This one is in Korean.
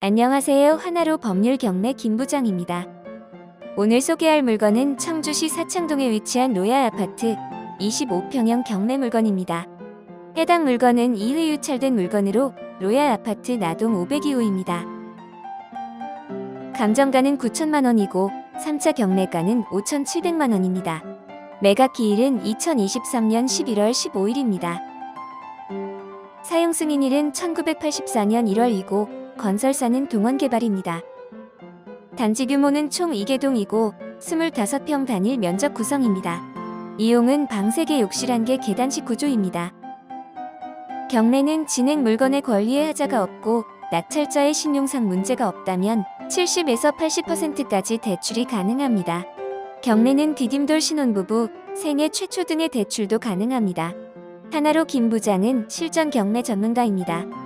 안녕하세요. 하나로 법률 경매 김부장입니다. 오늘 소개할 물건은 청주시 사창동에 위치한 로얄 아파트 25평형 경매 물건입니다. 해당 물건은 2회 유찰된 물건으로 로얄 아파트 나동 502호입니다. 감정가는 9천만 원이고 3차 경매가는 5,700만 원입니다. 매각 기일은 2023년 11월 15일입니다. 사용 승인일은 1984년 1월이고 건설사는 동원개발입니다. 단지 규모는 총 2개동이고 25평 단일 면적 구성입니다. 이용은 방 3개 욕실 1개 계단식 구조입니다. 경매는 진행 물건의 권리에 하자가 없고 낙찰자의 신용상 문제가 없다면 70에서 80%까지 대출이 가능합니다. 경매는 디딤돌 신혼부부, 생애 최초 등의 대출도 가능합니다. 하나로 김 부장은 실전 경매 전문가입니다.